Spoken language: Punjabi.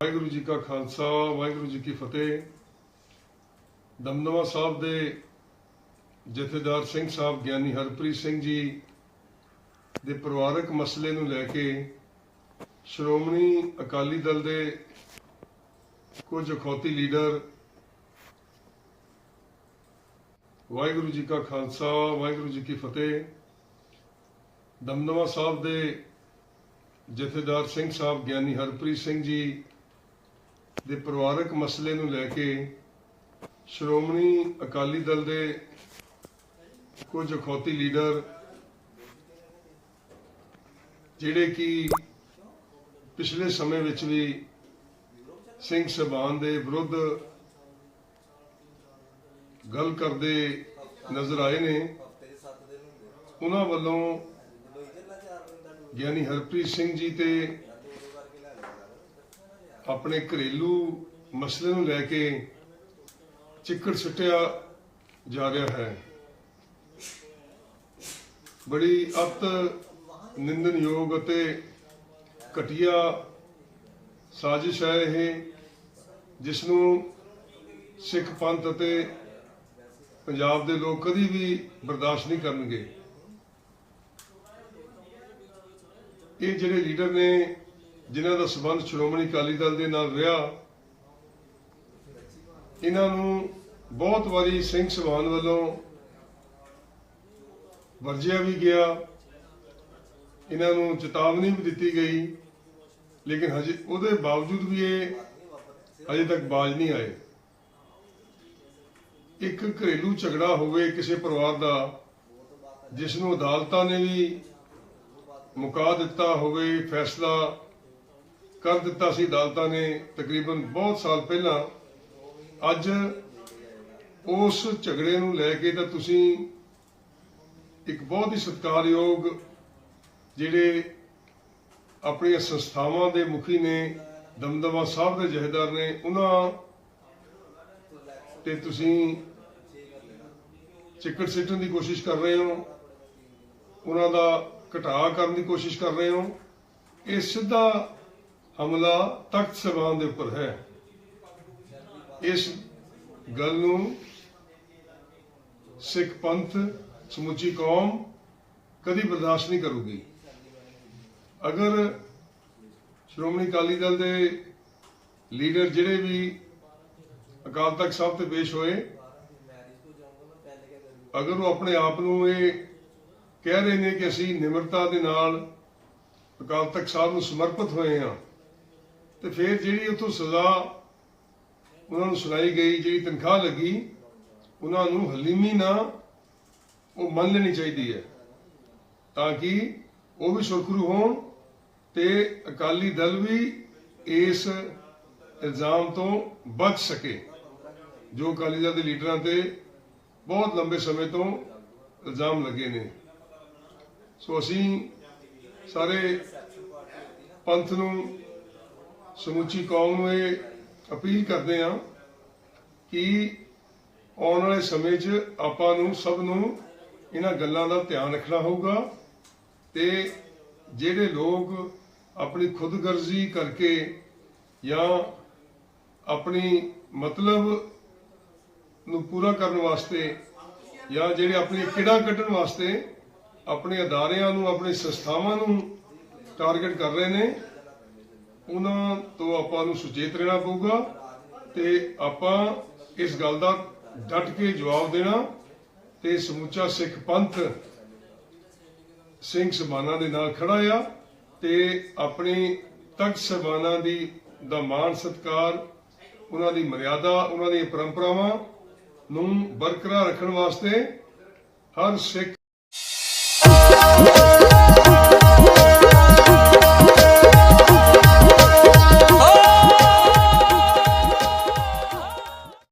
ਵਾਹਿਗੁਰੂ ਜੀ ਕਾ ਖਾਲਸਾ, ਵਾਹਿਗੁਰੂ ਜੀ ਕੀ ਫਤਿਹ। ਦਮਦਮਾ ਸਾਹਿਬ ਦੇ ਜਥੇਦਾਰ ਸਿੰਘ ਸਾਹਿਬ ਗਿਆਨੀ ਹਰਪ੍ਰੀਤ ਸਿੰਘ ਜੀ ਦੇ ਪਰਿਵਾਰਕ ਮਸਲੇ ਨੂੰ ਲੈ ਕੇ ਸ਼੍ਰੋਮਣੀ ਅਕਾਲੀ ਦਲ ਦੇ ਕੁਝ ਅਖੌਤੀ ਲੀਡਰ, ਵਾਹਿਗੁਰੂ ਜੀ ਕਾ ਖਾਲਸਾ, ਵਾਹਿਗੁਰੂ ਜੀ ਕੀ ਫਤਿਹ। ਦਮਦਮਾ ਸਾਹਿਬ ਦੇ ਜਥੇਦਾਰ ਸਿੰਘ ਸਾਹਿਬ ਗਿਆਨੀ ਹਰਪ੍ਰੀਤ ਸਿੰਘ ਜੀ ਦੇ ਪਰਿਵਾਰਕ ਮਸਲੇ ਨੂੰ ਲੈ ਕੇ ਸ਼੍ਰੋਮਣੀ ਅਕਾਲੀ ਦਲ ਦੇ ਕੁਝ ਅਖੌਤੀ ਲੀਡਰ, ਜਿਹੜੇ ਕਿ ਪਿਛਲੇ ਸਮੇਂ ਵਿੱਚ ਵੀ ਸਿੰਘ ਸਭਾਨ ਦੇ ਵਿਰੁੱਧ ਗੱਲ ਕਰਦੇ ਨਜ਼ਰ ਆਏ ਨੇ। ਉਹਨਾਂ ਵੱਲੋਂ ਗਿਆਨੀ ਹਰਪ੍ਰੀਤ ਸਿੰਘ ਜੀ ਤੇ ਆਪਣੇ ਘਰੇਲੂ ਮਸਲੇ ਨੂੰ ਲੈ ਕੇ ਚਿੱਕੜ ਸੁੱਟਿਆ ਜਾ ਰਿਹਾ ਹੈ। ਬੜੀ ਅਤ ਨਿੰਦਨਯੋਗ ਅਤੇ ਘਟੀਆ ਸਾਜ਼ਿਸ਼ ਹੈ ਇਹ ਜਿਸ ਨੂੰ ਸਿੱਖ ਪੰਥ ਅਤੇ ਪੰਜਾਬ ਦੇ ਲੋਕ ਕਦੀ ਵੀ ਬਰਦਾਸ਼ਤ ਨਹੀਂ ਕਰਨਗੇ। ਇਹ ਜਿਹੜੇ ਲੀਡਰ ਨੇ, ਜਿਨ੍ਹਾਂ ਦਾ ਸਬੰਧ ਸ਼੍ਰੋਮਣੀ ਅਕਾਲੀ ਦਲ ਦੇ ਨਾਲ ਰਿਹਾ, ਇਹਨਾਂ ਨੂੰ ਬਹੁਤ ਵਾਰੀ ਸਿੰਘ ਸਭਾਨ ਵੱਲੋਂ ਵਰਜਿਆ ਵੀ ਗਿਆ। ਇਹਨਾਂ ਨੂੰ ਚੇਤਾਵਨੀ ਵੀ ਦਿੱਤੀ ਗਈ ਲੇਕਿਨ ਹਜੇ ਉਹਦੇ ਬਾਵਜੂਦ ਵੀ ਇਹ ਅਜੇ ਤੱਕ ਬਾਜ ਨਹੀਂ ਆਏ। ਇੱਕ ਘਰੇਲੂ ਝਗੜਾ ਹੋਵੇ ਕਿਸੇ ਪਰਿਵਾਰ ਦਾ ਜਿਸ ਨੂੰ ਅਦਾਲਤਾਂ ਨੇ ਵੀ ਮੁਕਾ ਦਿੱਤਾ ਹੋਵੇ, ਫੈਸਲਾ ਕਰ ਦਿੱਤਾ ਸੀ, ਅਦਾਲਤਾਂ ਨੇ ਤਕਰੀਬਨ ਬਹੁਤ ਸਾਲ ਪਹਿਲਾਂ। ਅੱਜ ਉਸ ਝਗੜੇ ਨੂੰ ਲੈ ਕੇ ਤਾਂ ਤੁਸੀਂ ਇੱਕ ਬਹੁਤ ਹੀ ਸਤਿਕਾਰਯੋਗ ਜਿਹੜੇ ਆਪਣੀਆਂ ਸੰਸਥਾਵਾਂ ਦੇ ਮੁਖੀ ਨੇ, ਦਮਦਮਾ ਸਾਹਿਬ ਦੇ ਜਹੇਦਾਰ ਨੇ, ਉਹਨਾਂ ਤੇ ਤੁਸੀਂ ਚਿੱਕੜ ਸਿੱਟਣ ਦੀ ਕੋਸ਼ਿਸ਼ ਕਰ ਰਹੇ ਹੋ, ਉਹਨਾਂ ਦਾ ਘਟਾ ਕਰਨ ਦੀ ਕੋਸ਼ਿਸ਼ ਕਰ ਰਹੇ ਹੋ, ਇਹ ਸਿੱਧਾ ਹਮਲਾ ਤਖਤ ਸਭਾਨ ਦੇ ਉੱਪਰ ਹੈ। ਇਸ ਗੱਲ ਨੂੰ ਸਿੱਖ ਪੰਥ, ਸਮੁੱਚੀ ਕੌਮ ਕਦੀ ਬਰਦਾਸ਼ਤ ਨਹੀਂ ਕਰੂਗੀ। ਅਗਰ ਸ਼੍ਰੋਮਣੀ ਅਕਾਲੀ ਦਲ ਦੇ ਲੀਡਰ ਜਿਹੜੇ ਵੀ ਅਕਾਲ ਤਖਤ ਸਾਹਿਬ ਤੇ ਪੇਸ਼ ਹੋਏ, ਅਗਰ ਉਹ ਆਪਣੇ ਆਪ ਨੂੰ ਇਹ ਕਹਿ ਰਹੇ ਨੇ ਕਿ ਅਸੀਂ ਨਿਮਰਤਾ ਦੇ ਨਾਲ ਅਕਾਲ ਤਖਤ ਸਾਹਿਬ ਨੂੰ ਸਮਰਪਿਤ ਹੋਏ ਹਾਂ, ਤੇ ਫਿਰ ਜਿਹੜੀ ਉਥੋਂ ਸਜ਼ਾ ਉਹਨਾਂ ਨੂੰ ਸੁਣਾਈ ਗਈ, ਜਿਹੜੀ ਤਨਖਾਹ ਲੱਗੀ, ਉਹਨਾਂ ਨੂੰ ਹਲੀਮੀ ਨਾ ਉਹ ਮੰਨ ਲੈਣੀ ਚਾਹੀਦੀ ਹੈ, ਤਾਂ ਕਿ ਉਹ ਵੀ ਸੁਰਖਰੂ ਹੋਣ ਤੇ ਅਕਾਲੀ ਦਲ ਵੀ ਇਸ ਇਲਜ਼ਾਮ ਤੋਂ ਬਚ ਸਕੇ, ਜੋ ਅਕਾਲੀ ਦਲ ਦੇ ਲੀਡਰਾਂ ਤੇ ਬਹੁਤ ਲੰਬੇ ਸਮੇਂ ਤੋਂ ਇਲਜ਼ਾਮ ਲੱਗੇ ਨੇ। ਸੋ ਅਸੀਂ ਸਾਰੇ ਪੰਥ ਨੂੰ, ਸਮੁੱਚੀ ਕੌਮ ਨੂੰ ਇਹ ਅਪੀਲ ਕਰਦੇ ਹਾਂ ਕਿ ਆਉਣ ਵਾਲੇ ਸਮੇਂ 'ਚ ਆਪਾਂ ਨੂੰ ਸਭ ਨੂੰ ਇਹਨਾਂ ਗੱਲਾਂ ਦਾ ਧਿਆਨ ਰੱਖਣਾ ਹੋਊਗਾ ਤੇ ਜਿਹੜੇ ਲੋਕ ਆਪਣੀ ਖੁਦਗਰਜ਼ੀ ਕਰਕੇ ਜਾਂ ਆਪਣੀ ਮਤਲਬ ਨੂੰ ਪੂਰਾ ਕਰਨ ਵਾਸਤੇ ਜਾਂ ਜਿਹੜੇ ਆਪਣੀ ਕਿੜਾ ਕੱਢਣ ਵਾਸਤੇ ਆਪਣੇ ਅਦਾਰਿਆਂ ਨੂੰ, ਆਪਣੇ ਸੰਸਥਾਵਾਂ ਨੂੰ ਟਾਰਗੇਟ ਕਰ ਰਹੇ ਨੇ, ਉਹਨਾਂ ਤੋਂ ਆਪਾਂ ਨੂੰ ਸੁਚੇਤ ਰਹਿਣਾ ਪਊਗਾ ਤੇ ਆਪਾਂ ਇਸ ਗੱਲ ਦਾ ਡਟ ਕੇ ਜਵਾਬ ਦੇਣਾ ਤੇ ਸਮੁੱਚਾ ਸਿੱਖ ਪੰਥ ਸਿੰਘ ਸਬਾਨਾ ਦੇ ਨਾਲ ਖੜਾ ਆ। ਤੇ ਆਪਣੀ ਤਖਤ ਸਬਾਨਾ ਦੀ ਦਾ ਮਾਣ ਸਤਕਾਰ, ਉਹਨਾਂ ਦੀ ਮਰਿਆਦਾ, ਉਹਨਾਂ ਦੀਆਂ ਪਰੰਪਰਾਵਾਂ ਨੂੰ ਬਰਕਰਾਰ ਰੱਖਣ ਵਾਸਤੇ ਹਰ ਸਿੱਖ